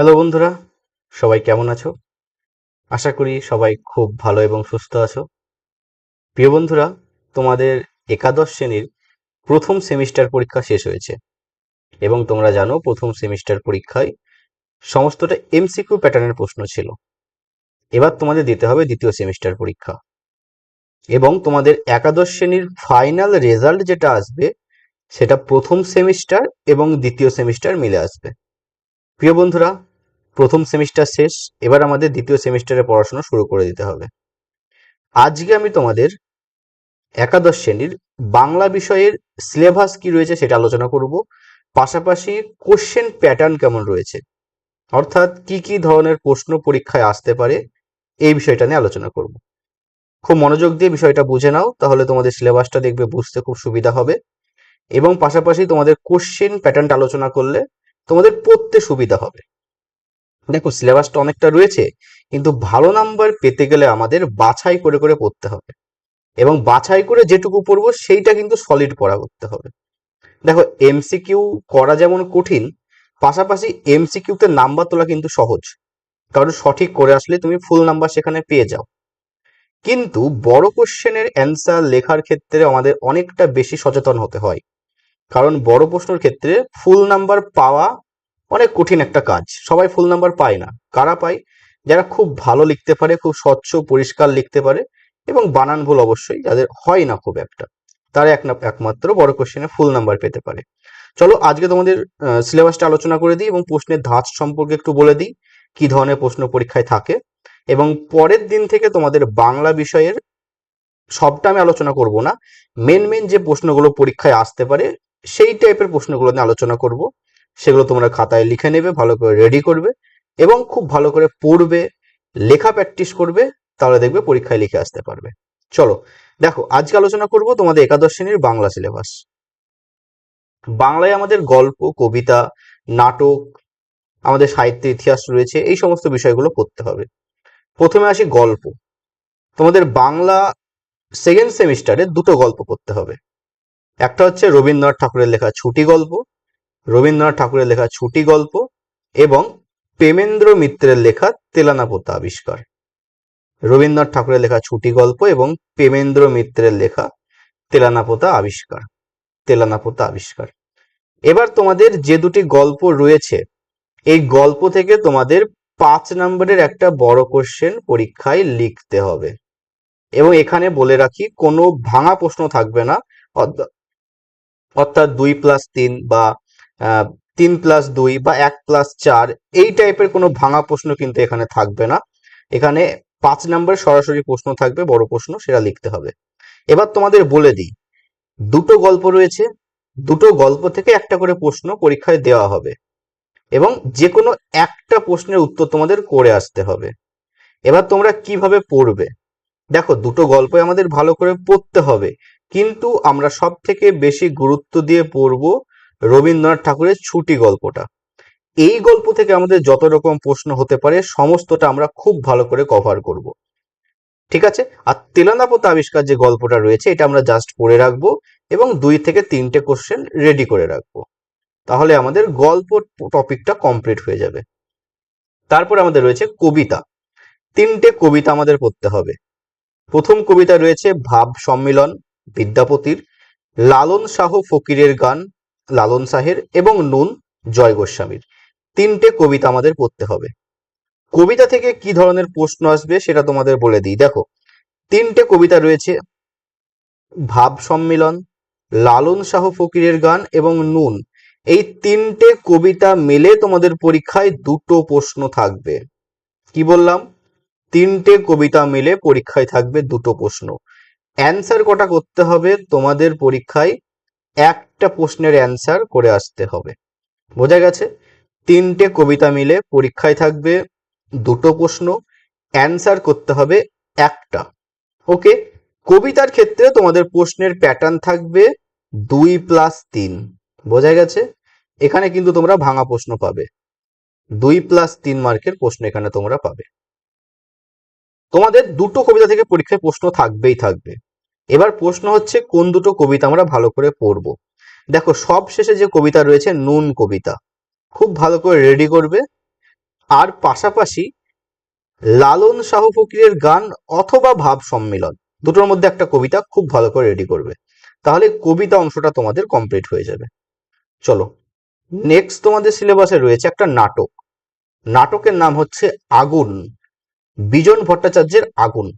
Hello বন্ধুরা। সবাই কেমন আছো? আশা করি সবাই খুব ভালো এবং সুস্থ আছো। প্রিয় বন্ধুরা, তোমাদের একাদশ শ্রেণির প্রথম সেমিস্টার পরীক্ষা শেষ হয়েছে এবং তোমরা জানো প্রথম সেমিস্টার পরীক্ষায় সমস্তটা এমসিকিউ প্যাটার্নের প্রশ্ন ছিল। এবার তোমাদের দিতে হবে দ্বিতীয় সেমিস্টার পরীক্ষা। এবং তোমাদের একাদশ শ্রেণির ফাইনাল রেজাল্ট যেটা আসবে, সেটা প্রথম সেমিস্টার এবং দ্বিতীয় সেমিস্টার মিলে আসবে। প্রিয় বন্ধুরা প্রথম সেমিস্টার শেষ, এবার আমাদের দ্বিতীয় সেমিস্টারে পড়াশোনা শুরু করে দিতে হবে। আজকে আমি তোমাদের একাদশ শ্রেণির বাংলা বিষয়ের সিলেবাস কি রয়েছে সেটা আলোচনা করব। পাশাপাশি কোশ্চেন প্যাটার্ন কেমন রয়েছে? অর্থাৎ কি কি ধরনের প্রশ্ন পরীক্ষায় আসতে পারে, এই বিষয়টা নিয়ে আলোচনা করব। খুব মনোযোগ দিয়ে বিষয়টা বুঝে নাও, তাহলে তোমাদের সিলেবাসটা দেখবে বুঝতে খুব সুবিধা হবে। এবং পাশাপাশি তোমাদের কোশ্চেন প্যাটার্নটা আলোচনা করলে তোমাদের পড়তে সুবিধা হবে। দেখো সিলেবাসটা অনেকটা রয়েছে, কিন্তু ভালো নাম্বার পেতে গেলে আমাদের বাছাই করে করে পড়তে হবে। এবং বাছাই করে যেটুকু পড়ব সেইটা কিন্তু সলিড পড়া করতে হবে। দেখো এমসিকিউ করা যেমন কঠিন, পাশাপাশি এমসিকিউতে নাম্বার তোলা কিন্তু সহজ। কারণ সঠিক করে আসলে তুমি ফুল নাম্বার সেখানে পেয়ে যাও। কিন্তু বড় কোশ্চেনের অ্যান্সার লেখার ক্ষেত্রে আমাদের অনেকটা বেশি সচেতন হতে হয়। কারণ বড় প্রশ্নের ক্ষেত্রে ফুল নাম্বার পাওয়া অনেক কঠিন একটা কাজ। সবাই ফুল নাম্বার পায় না। কারা পায়? যারা খুব ভালো লিখতে পারে, খুব স্বচ্ছ, পরিষ্কার লিখতে পারে এবং বানান ভুল অবশ্যই, যাদের হয় না খুব একটা, তারা এক একমাত্র বড় কোশ্চেনে ফুল নাম্বার পেতে পারে। চলো আজকে তোমাদের সিলেবাসটা আলোচনা করে দিই এবং প্রশ্নের ধাঁচ সম্পর্কে একটু বলে দিই, কি ধরনের প্রশ্ন পরীক্ষায় থাকে এবং পরের দিন থেকে তোমাদের বাংলা বিষয়ের সবটা আমি আলোচনা করব না। মেন মেন যে প্রশ্নগুলো পরীক্ষায় আসতে পারে, সেই টাইপের প্রশ্নগুলো নিয়ে আলোচনা করব। সেগুলো তোমরা খাতায় লিখে নেবে, ভালো করে রেডি করবে এবং খুব ভালো করে পড়বে, লেখা প্র্যাকটিস করবে, তাহলে দেখবে পরীক্ষায় লিখে আসতে পারবে। চলো, দেখো, আজকে আলোচনা করব তোমাদের একাদশ শ্রেণির বাংলা সিলেবাস বাংলায় আমাদের গল্প, কবিতা, নাটক, আমাদের সাহিত্যের ইতিহাস রয়েছে, এই সমস্ত বিষয়গুলো পড়তে হবে। প্রথমে আসি গল্প। তোমাদের বাংলা সেকেন্ড সেমিস্টারে দুটো গল্প করতে হবে। একটা হচ্ছে রবীন্দ্রনাথ ঠাকুরের লেখা ছুটি গল্প রবীন্দ্রনাথ ঠাকুরের লেখা ছুটি গল্প এবং প্রেমেন্দ্র মিত্রের লেখা তেলানাপোতা আবিষ্কার। রবীন্দ্রনাথ ঠাকুরের লেখা ছুটি গল্প এবং প্রেমেন্দ্র মিত্রের লেখা তেলানাপোতা আবিষ্কার তেলানাপোতা আবিষ্কার। এবার তোমাদের যে দুটি গল্প রয়েছে, এই গল্প থেকে তোমাদের পাঁচ নম্বরের একটা বড় কোশ্চেন পরীক্ষায় লিখতে হবে। এবং এখানে বলে রাখি, কোনো ভাঙা প্রশ্ন থাকবে না। অর্থাৎ দুই প্লাস তিন বা তিন প্লাস দুই বা এক প্লাস চার, এই টাইপের কোনো ভাঙা প্রশ্ন কিন্তু এখানে থাকবে না। এখানে পাঁচ নম্বর সরাসরি প্রশ্ন থাকবে, বড় প্রশ্ন সেটা লিখতে হবে। এবার তোমাদের বলে দিই, দুটো গল্প রয়েছে, দুটো গল্প থেকে একটা করে প্রশ্ন পরীক্ষায় দেওয়া হবে এবং যে কোনো একটা প্রশ্নের উত্তর তোমাদের করে আসতে হবে। এবার তোমরা কীভাবে পড়বে? দেখো, দুটো গল্প আমাদের ভালো করে পড়তে হবে, কিন্তু আমরা সব থেকে বেশি গুরুত্ব দিয়ে পড়ব রবীন্দ্রনাথ ঠাকুরের ছুটি গল্পটা। এই গল্প থেকে আমাদের যত রকম প্রশ্ন হতে পারে, সমস্তটা আমরা খুব ভালো করে কভার করব। ঠিক আছে? আর তেলানাপোতা আবিষ্কার যে গল্পটা রয়েছে, এটা আমরা জাস্ট পড়ে রাখব এবং দুই থেকে তিনটে কোশ্চেন রেডি করে রাখব। তাহলে আমাদের গল্প টপিকটা কমপ্লিট হয়ে যাবে। তারপর আমাদের রয়েছে কবিতা। তিনটে কবিতা আমাদের পড়তে হবে। প্রথম কবিতা রয়েছে ভাব সম্মিলন, বিদ্যাপতির, লালন শাহ ফকিরের গান লালন শাহের এবং নুন জয় গোস্বামীর। তিনটে কবিতা আমাদের পড়তে হবে। কবিতা থেকে কি ধরনের প্রশ্ন আসবে সেটা তোমাদের বলে দিই। দেখো, তিনটে কবিতা রয়েছে। ভাব সম্মিলন, লালন শাহ ফকিরের গান এবং নুন। এই তিনটে কবিতা মিলে তোমাদের পরীক্ষায় দুটো প্রশ্ন থাকবে। কি বললাম? তিনটে কবিতা মিলে পরীক্ষায় থাকবে দুটো প্রশ্ন। অ্যান্সার কটা করতে হবে তোমাদের পরীক্ষায় একটা প্রশ্নের অ্যান্সার করে আসতে হবে। বোঝা গেছে? তিনটে কবিতা মিলে পরীক্ষায় থাকবে, দুটো প্রশ্ন অ্যান্সার করতে হবে একটা। ওকে কবিতার ক্ষেত্রে তোমাদের প্রশ্নের প্যাটার্ন থাকবে দুই প্লাস তিন। বোঝা গেছে? এখানে কিন্তু তোমরা ভাঙা প্রশ্ন পাবে। দুই প্লাস তিন মার্কের প্রশ্ন এখানে তোমরা পাবে। তোমাদের দুটো কবিতা থেকে পরীক্ষায় প্রশ্ন থাকবেই থাকবে। এবার প্রশ্ন হচ্ছে, কোন দুটো কবিতা আমরা ভালো করে পড়ব? দেখো সব শেষে যে কবিতা রয়েছে, নুন কবিতা। খুব ভালো করে রেডি করবে। আর পাশাপাশি, লালন শাহ ফকিরের গান অথবা ভাব সম্মিলন, দুটোর মধ্যে একটা কবিতা খুব ভালো করে রেডি করবে। তাহলে কবিতা অংশটা তোমাদের কমপ্লিট হয়ে যাবে। চলো নেক্সট তোমাদের সিলেবাসে রয়েছে একটা নাটক। নাটকের নাম হচ্ছে আগুন, বিজন ভট্টাচার্যের আগুন।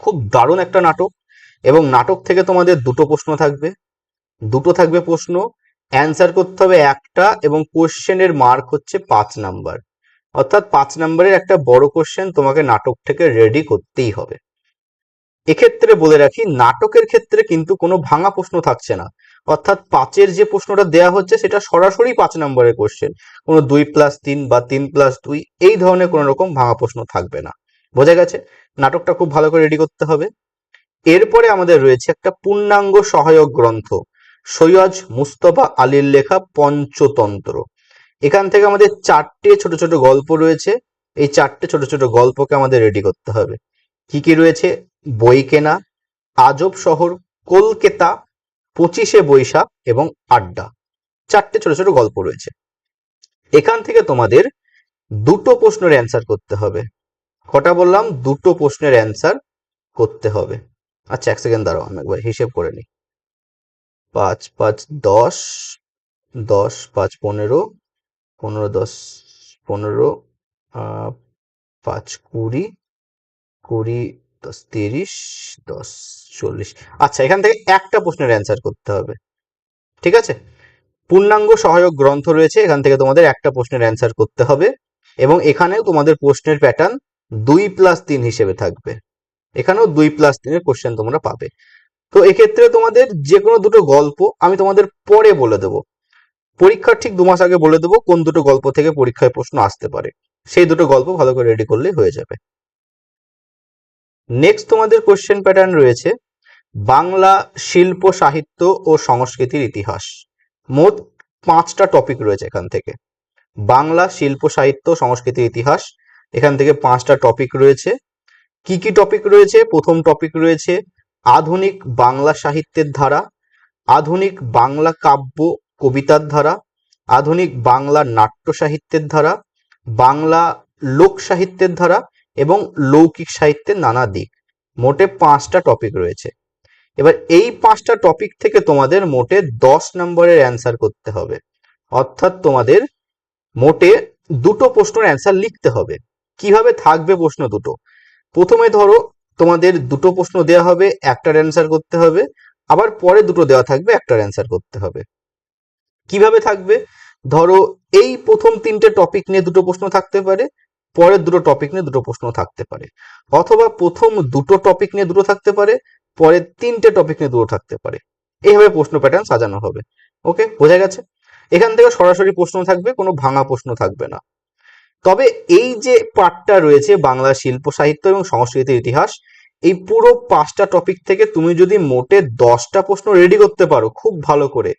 খুব দারুণ একটা নাটক। এবং নাটক থেকে তোমাদের দুটো প্রশ্ন থাকবে। দুটো থাকবে প্রশ্ন। অ্যান্সার করতে হবে একটা এবং কোশ্চেনের মার্ক হচ্ছে পাঁচ নাম্বার অর্থাৎ পাঁচ নাম্বারের একটা বড় কোশ্চেন তোমাকে নাটক থেকে রেডি করতেই হবে। এক্ষেত্রে বলে রাখি, নাটকের ক্ষেত্রে কিন্তু কোনো ভাঙা প্রশ্ন থাকছে না। অর্থাৎ পাঁচের যে প্রশ্নটা দেয়া হচ্ছে, সেটা সরাসরি পাঁচ নম্বরের কোশ্চেন কোনো দুই প্লাস তিন বা তিন প্লাস দুই, এই ধরনের কোনো রকম ভাঙা প্রশ্ন থাকবে না। বোঝা গেছে? নাটকটা খুব ভালো করে রেডি করতে হবে। এরপরে আমাদের রয়েছে একটা পূর্ণাঙ্গ সহায়ক গ্রন্থ, সৈয়দ মুস্তফা আলীর লেখা পঞ্চতন্ত্র। এখান থেকে আমাদের চারটে ছোট ছোট গল্প রয়েছে। এই চারটে ছোট ছোট গল্পকে আমাদের রেডি করতে হবে। কি কি রয়েছে? বই কেনা, আজব শহর, কলকাতা, পঁচিশে বৈশাখ এবং আড্ডা। চারটে ছোট ছোট গল্প রয়েছে। এখান থেকে তোমাদের দুটো প্রশ্নের অ্যান্সার করতে হবে। কটা বললাম? দুটো প্রশ্নের অ্যান্সার করতে হবে। আচ্ছা এক সেকেন্ড দাঁড়াও, আমি একবার হিসেব করে নিই। পাঁচ পাঁচ, দশ দশ, পাঁচ, পনেরো পনেরো, দশ, পনেরো পাঁচ, কুড়ি কুড়ি, দশ, তিরিশ, দশ, চল্লিশ। আচ্ছা এখান থেকে একটা প্রশ্নের অ্যান্সার করতে হবে। ঠিক আছে? পূর্ণাঙ্গ সহায়ক গ্রন্থ রয়েছে, এখান থেকে তোমাদের একটা প্রশ্নের অ্যান্সার করতে হবে। এবং এখানেও তোমাদের প্রশ্নের প্যাটার্ন দুই প্লাস তিন হিসেবে থাকবে। এখানেও দুই প্লাস তিনের কোশ্চেন তোমরা পাবে। তো এক্ষেত্রে তোমাদের যে কোনো দুটো গল্প আমি তোমাদের পরে বলে দেবো। পরীক্ষার ঠিক দু মাস আগে বলে দেবো কোন দুটো গল্প থেকে পরীক্ষায় প্রশ্ন আসতে পারে। সেই দুটো গল্প ভালো করে রেডি করলেই হয়ে যাবে। নেক্সট তোমাদের কোশ্চেন প্যাটার্ন রয়েছে, বাংলা শিল্প, সাহিত্য ও সংস্কৃতির ইতিহাস। মোট পাঁচটা টপিক রয়েছে এখান থেকে। বাংলা শিল্প, সাহিত্য, সংস্কৃতির ইতিহাস, এখান থেকে পাঁচটা টপিক রয়েছে। কি কি টপিক রয়েছে? প্রথম টপিক রয়েছে আধুনিক বাংলা সাহিত্যের ধারা, আধুনিক বাংলা কাব্য কবিতার ধারা, আধুনিক বাংলা নাট্য সাহিত্যের ধারা, বাংলা লোক সাহিত্যের ধারা এবং লৌকিক সাহিত্যের নানা দিক। মোটে পাঁচটা টপিক রয়েছে। এবার এই পাঁচটা টপিক থেকে তোমাদের মোটে দশ নম্বরের অ্যান্সার করতে হবে। অর্থাৎ তোমাদের মোটে দুটো প্রশ্নের অ্যান্সার লিখতে হবে। কীভাবে থাকবে প্রশ্ন দুটো? প্রথমে ধরো তোমাদের দুটো প্রশ্ন দেওয়া হবে একটার অ্যান্সার করতে হবে, আবার পরে দুটো দেওয়া থাকবে, একটার অ্যান্সার করতে হবে। কীভাবে থাকবে? ধরো এই প্রথম তিনটে টপিক নিয়ে দুটো প্রশ্ন থাকতে পারে, পরের দুটো টপিক নিয়ে দুটো প্রশ্ন থাকতে পারে। অথবা প্রথম দুটো টপিক নিয়ে দুটো থাকতে পারে, পরের তিনটে টপিক নিয়ে দুটো থাকতে পারে। এইভাবে প্রশ্ন প্যাটার্ন সাজানো হবে। ওকে বোঝা গেছে? এখান থেকে সরাসরি প্রশ্ন থাকবে, কোনো ভাঙা প্রশ্ন থাকবে না। তবে এই যে পার্টটা রয়েছে বাংলা শিল্প, সাহিত্য এবং সংস্কৃতির ইতিহাস, এই পুরো পাঁচটা টপিক থেকে তুমি যদি মোটে দশটা প্রশ্ন রেডি করতে পারো খুব ভালো করে,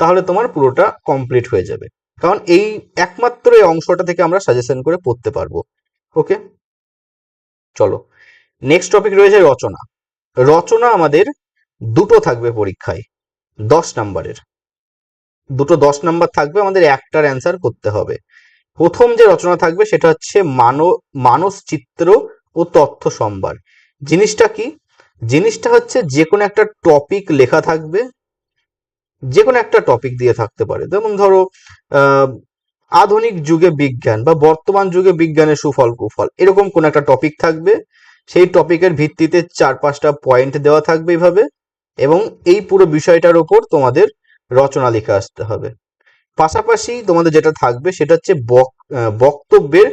তাহলে তোমার পুরোটা কমপ্লিট হয়ে যাবে। কারণ এই একমাত্র এই অংশটা থেকে আমরা সাজেশন করে পড়তে পারব। ওকে চলো। নেক্সট টপিক রয়েছে রচনা। রচনা আমাদের দুটো থাকবে পরীক্ষায়, দশ নাম্বারের দুটো দশ নাম্বার থাকবে, আমাদের একটার অ্যান্সার করতে হবে। প্রথম যে রচনা থাকবে সেটা হচ্ছে মানো, মানস চিত্র ও তথ্য সম্ভার। জিনিসটা কি? জিনিসটা হচ্ছে যে কোনো একটা টপিক লেখা থাকবে যে কোনো একটা টপিক দিয়ে থাকতে পারে। যেমন ধরো আধুনিক যুগে বিজ্ঞান বা বর্তমান যুগে বিজ্ঞানের সুফল, কুফল, এরকম কোন একটা টপিক থাকবে। সেই টপিকের ভিত্তিতে চার পাঁচটা পয়েন্ট দেওয়া থাকবে এইভাবে এবং এই পুরো বিষয়টার ওপর তোমাদের রচনা লিখে আসতে হবে। পাশাপাশি তোমাদের যেটা থাকবে সেটা হচ্ছে বক্তব্যের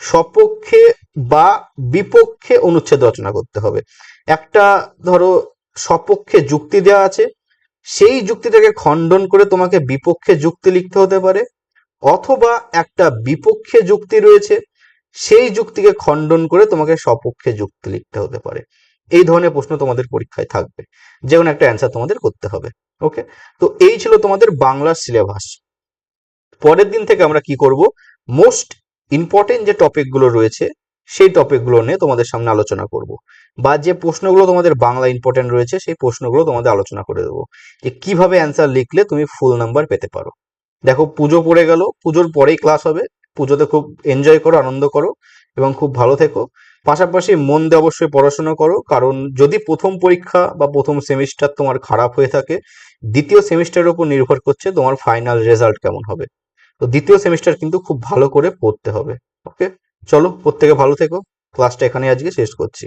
সপক্ষে বা বিপক্ষে অনুচ্ছেদ রচনা করতে হবে। একটা ধরো সপক্ষে যুক্তি দেওয়া আছে, সেই যুক্তিটাকে খণ্ডন করে তোমাকে বিপক্ষে যুক্তি লিখতে হতে পারে, অথবা একটা বিপক্ষে যুক্তি রয়েছে, সেই যুক্তিকে খণ্ডন করে তোমাকে সপক্ষে যুক্তি লিখতে হতে পারে। এই ধরনের প্রশ্ন তোমাদের পরীক্ষায় থাকবে। যে কোনো একটা অ্যান্সার তোমাদের করতে হবে। ওকে তো এই ছিল তোমাদের বাংলার সিলেবাস পরের দিন থেকে আমরা কি করব? মোস্ট ইম্পর্টেন্ট যে টপিকগুলো রয়েছে, সেই টপিকগুলো নিয়ে তোমাদের সামনে আলোচনা করব। বা যে প্রশ্নগুলো তোমাদের বাংলা ইম্পর্টেন্ট রয়েছে, সেই প্রশ্নগুলো তোমাদের আলোচনা করে দেবো। যে কীভাবে অ্যান্সার লিখলে তুমি ফুল নাম্বার পেতে পারো? দেখো, পুজো পড়ে গেল, পুজোর পরেই ক্লাস হবে। পুজোতে খুব এনজয় করো, আনন্দ করো এবং খুব ভালো থেকো। পাশাপাশি মন দিয়ে অবশ্যই পড়াশোনা করো, কারণ যদি প্রথম পরীক্ষা বা প্রথম সেমিস্টার তোমার খারাপ হয়ে থাকে, দ্বিতীয় সেমিস্টারের উপর নির্ভর করছে তোমার ফাইনাল রেজাল্ট কেমন হবে। তো দ্বিতীয় সেমিস্টার কিন্তু খুব ভালো করে পড়তে হবে ওকে চলো, প্রত্যেকে ভালো থেকো ক্লাসটা এখানে আজকে শেষ করছি।